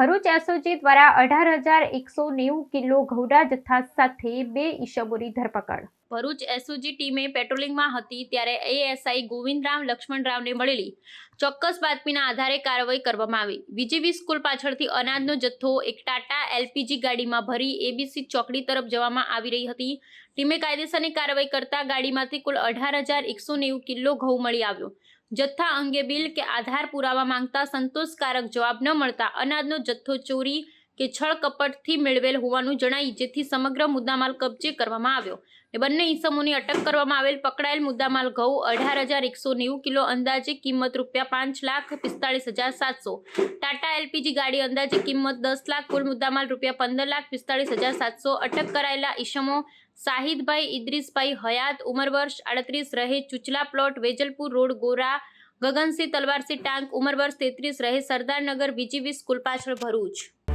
Bharuch SOG દ્વારા અઢાર હજાર એકસો નેવું કિલો ઘઉડા જથ્થા સાથે બે ઈસમોની ધરપકડ. ભરૂચ એસઓજી ટીમે પેટ્રોલિંગમાં હતી ત્યારે એએસઆઈ ગોવિંદરામ લક્ષ્મણરાવને મળેલી ચોક્કસ બાતમીના આધારે કાર્યવાહી કરવામાં આવી. બીજીવી સ્કૂલ પાછળથી અનાજનો જથ્થો એક ટાટા એલપીજી ગાડીમાં ભરી એબીસી ચોકડી તરફ જવામાં આવી રહી હતી. ટીમે કાયદેસરની કાર્યવાહી કરતા ગાડીમાંથી કુલ અઢાર હજાર એકસો નેવું કિલો ઘઉં મળી આવ્યો. જથ્થા અંગે બિલ કે આધાર પુરાવા માંગતા સંતોષકારક જવાબ ન મળતા અનાજનો જથ્થો ચોરી કે છળ કપટથી મેળવેલ હોવાનું જણાઈ જેથી સમગ્ર મુદ્દામાલ કબજે કરવામાં આવ્યો. ને બંને ઈસમોની અટક કરવામાં આવેલ પકડાયેલ મુદ્દામાલ ઘઉં અઢાર હજાર એકસો નેવું કિલો અંદાજે કિંમત રૂપિયા પાંચ લાખ પિસ્તાળીસ હજાર સાતસો. ટાટા એલપીજી ગાડી અંદાજે કિંમત દસ લાખ, કુલ મુદ્દામાલ રૂપિયા પંદર લાખ પિસ્તાળીસ હજાર સાતસો. અટક કરાયેલા ઈસમો શાહિદભાઈ ઇદ્રીસભાઈ હયાત ઉંમર વર્ષ આડત્રીસ રહે ચુચલા પ્લોટ, વેજલપુર રોડ, ગોરા, ગગનસિંહ તલવારસિંહ ટાંક ઉંમર વર્ષ તેત્રીસ રહે સરદારનગર બીજીવી સ્કૂલ પાછળ ભરૂચ.